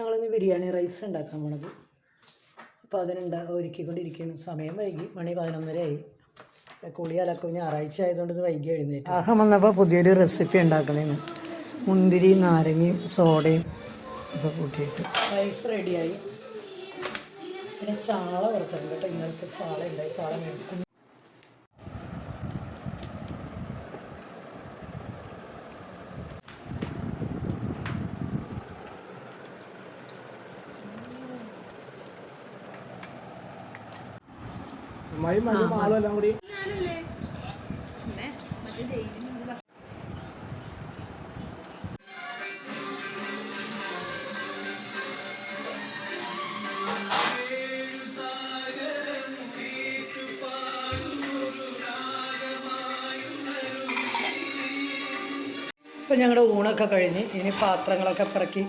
ഞങ്ങളിന്ന് ബിരിയാണി റൈസ് ഉണ്ടാക്കാൻ പോണത്. അപ്പോൾ അതിനുണ്ടാ ഒരുക്കിക്കൊണ്ടിരിക്കുകയാണ് സമയം വൈകി. മണി പതിനൊന്നരയായി. കുളി അലക്കും. ഞായറാഴ്ച ആയതുകൊണ്ട് ഇത് വൈകി എഴുന്നേറ്റ്. ആഹം വന്നപ്പോൾ പുതിയൊരു റെസിപ്പി ഉണ്ടാക്കണേന്ന്. മുന്തിരി നാരങ്ങയും സോഡയും ഒക്കെ കൂട്ടിയിട്ട്. റൈസ് റെഡിയായി പിന്നെ ചാള വറുത്തിട്ടുണ്ട് കേട്ടോ. ഇന്നലത്തെ ചാള ഉണ്ടായി ചാള മേടിക്കും മയും മഞ്ഞ മാളും എല്ലാം കൂടി. ഇപ്പം ഞങ്ങളുടെ ഊണൊക്കെ കഴിഞ്ഞ് ഇനി പാത്രങ്ങളൊക്കെ പിറക്കി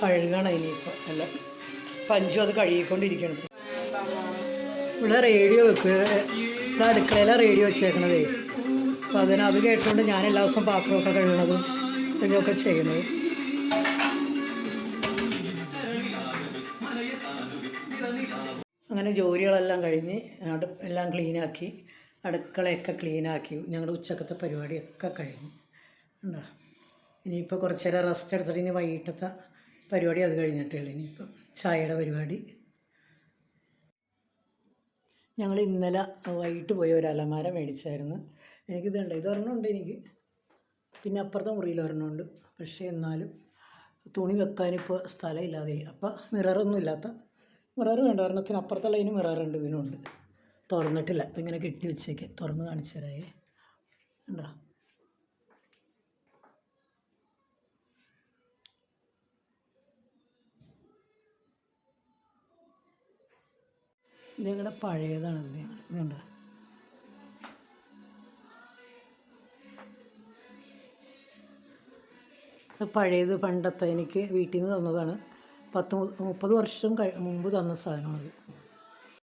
കഴുകണം ഇനിയിപ്പോൾ അല്ല പഞ്ചു അത് കഴുകിക്കൊണ്ടിരിക്കണം ഇവിടെ റേഡിയോ വെക്കുക ഇവിടെ അടുക്കളയിലെ റേഡിയോ വെച്ചേക്കണതേ. അപ്പം അതിന് അത് കേട്ടുകൊണ്ട് ഞാൻ എല്ലാ ദിവസവും പാത്രമൊക്കെ കഴുകണതും ഇതൊക്കെ ചെയ്യണത്. അങ്ങനെ ജോലികളെല്ലാം കഴിഞ്ഞ് എല്ലാം ക്ലീനാക്കി അടുക്കളയൊക്കെ ക്ലീനാക്കി ഞങ്ങളുടെ ഉച്ചക്കത്തെ പരിപാടിയൊക്കെ കഴിഞ്ഞ്. ഉണ്ടോ ഇനിയിപ്പോൾ കുറച്ച് നേരം റെസ്റ്റ് എടുത്തിട്ട് ഇനി വൈകിട്ടത്തെ പരിപാടി അത് കഴിഞ്ഞിട്ടേ ഉള്ളൂ. ചായയുടെ പരിപാടി. ഞങ്ങൾ ഇന്നലെ വൈകിട്ട് പോയി ഒരു അലമാര മേടിച്ചായിരുന്നു. എനിക്കിതുണ്ട്. ഇതൊരെണ്ണമുണ്ട് എനിക്ക്. പിന്നെ അപ്പുറത്തെ മുറിയിൽ ഒരെണ്ണമുണ്ട് പക്ഷേ എന്നാലും തുണി വെക്കാനിപ്പോൾ സ്ഥലമില്ലാതെ. അപ്പോൾ മിററൊന്നും ഇല്ലാത്ത മിറർ വേണ്ട. ഒരെണ്ണത്തിന് അപ്പുറത്തുള്ള ഇതിന് മിററുണ്ട് ഇതിനുണ്ട് തുറന്നിട്ടില്ല. ഇതിങ്ങനെ കെട്ടി വെച്ചേക്ക്. തുറന്ന് കാണിച്ചു തരായേ ഉണ്ടോ ഇത് ഞങ്ങളുടെ പഴയതാണ് ഇത് ഇതുണ്ട് പഴയത് പണ്ടത്തെ എനിക്ക് വീട്ടിൽ നിന്ന് തന്നതാണ്. പത്ത് മുപ്പത് വർഷം കഴി മുമ്പ് തന്ന സാധനമാണത്.